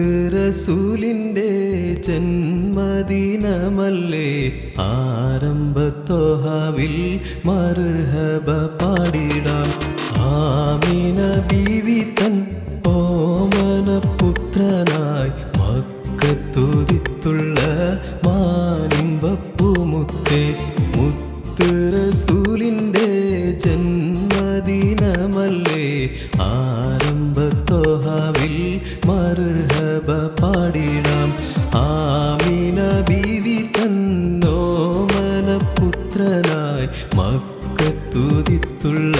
മുത്തുറസൂലിന്റെ ജന്മദിനമല്ലേ? ആരംഭത്തോഹാവിൽ മറുഹബ പാടിടാം. ആമിന ബീവി തൻ ഓമന പുത്രനായി മക്കത്തുതിത്തുള്ള മാനിമ്പപ്പൂമുത്തേ. മുത്തുറസൂലിന്റെ ജന്മദിനമല്ലേ? ആരംഭത്തോഹാവിൽ പാടിടാം. ആമിന ബീവി തന്നോമനപുത്രനായി മക്കത്തുതിത്തുള്ള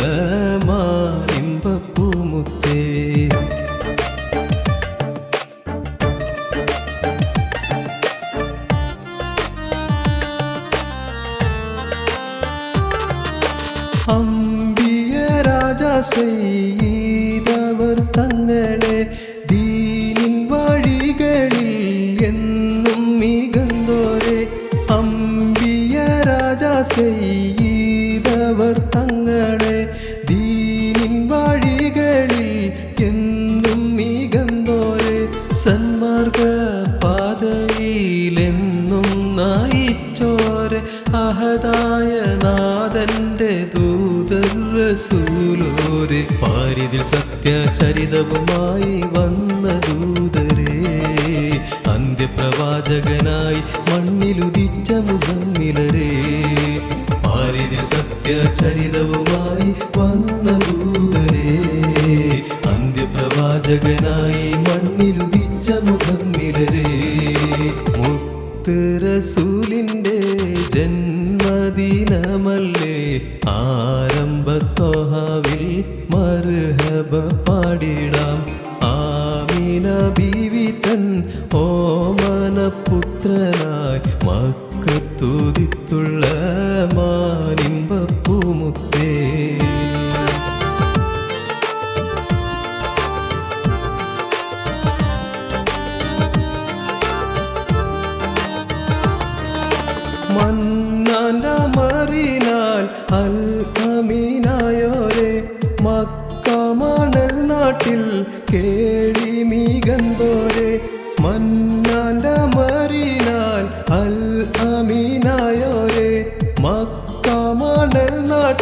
മാനിമ്പപ്പൂമുത്തേ അമ്പിയ രാജാ ചെയ്തവർ തങ്ങളെ ചെയ്തവർ തങ്ങളെ ദീനിൻ വഴികളിൽ എന്നും മികന്തോരെ സന്മാർഗ പാതയിലെന്നും നയിച്ചോരെ. അഹദായ നാഥന്റെ ദൂതർ റസൂലോരെ. പാരിതിൽ സത്യചരിതവുമായി വന്ന ദൂതരേ. അന്ത്യപ്രവാചകനായി മണ്ണിലുദിച്ച മുസമ്മിലരേ സത്യചരിതവുമായി വന്ന ദൂതരേ അന്ത്യപ്രവാചകനായി മണ്ണിലുദിച്ച മുസമ്മിലരേ മുത്തുറസൂലിന്റെ ജന്മദിനമല്ലേ ആരംഭത്തോഹാവിൽ മർഹബ പാടിടാം. ആമിന ബീവി തൻ ഓമനപുത്രനായി മക്കത്തുതിത്തുള്ള മാനിമ്പപ്പൂമുത്തേ മന്നാന്റെ മറിനാൽ അൽ അമീനായോരെ മക്കമണൽ നാട്ടിൽ കേളി മീകന്തോരെ മന്നാന്റെ മറിനാൽ അൽ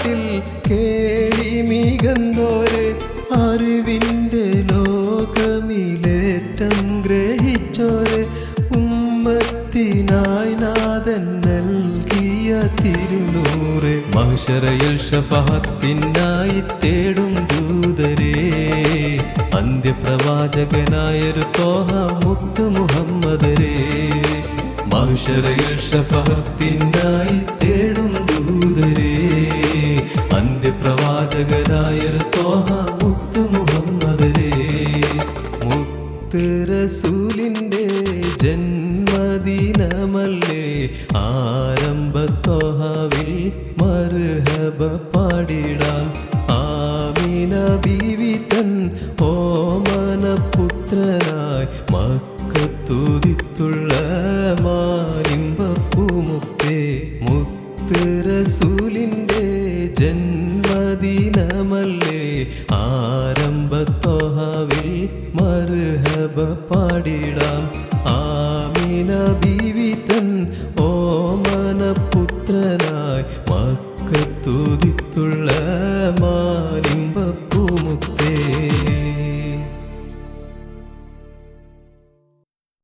നാട്ടിൽ കേളി മികന്തോരെ അറിവിന്റെ ലോകമിലേറ്റം ഗ്രഹിച്ചോരെ. ഉമ്മത്തിനായി നാഥൻ നൽകിയ തിരുനൂറ്. മഹ്ഷറയിൽ ഷഫാത്തിനായി തേടും ദൂതരേ. അന്ത്യപ്രവാചകനായൊരു തോഹ മുത്ത് മുഹമ്മദരേ. മഹ്ഷറയിൽ ഷഫാത്തിനായി തേടും അന്ത്യപ്രവാചകനായൊരു തോഹ മുത്ത് മുഹമ്മദരേ മുത്തുറസൂലിന്റെ ജന്മദിനമല്ലേ. ആരംഭത്തോഹാവിൽ മറുഹബ പാടിടാം ആമിന ബീവി തൻ ഓമനപുത്രനായി മക്കത്തുതിത്തുള്ള റസൂലിന്റെ മുത്തുറസൂലിന്റെ ജന്മദിനമല്ലേ ആരംഭത്തോഹാവിൽ മറുഹബ പാടിടാം. ആമിന ദീവിതൻ ഓമന പുത്രനായി മക്കത്തുതിത്തുള്ള മാ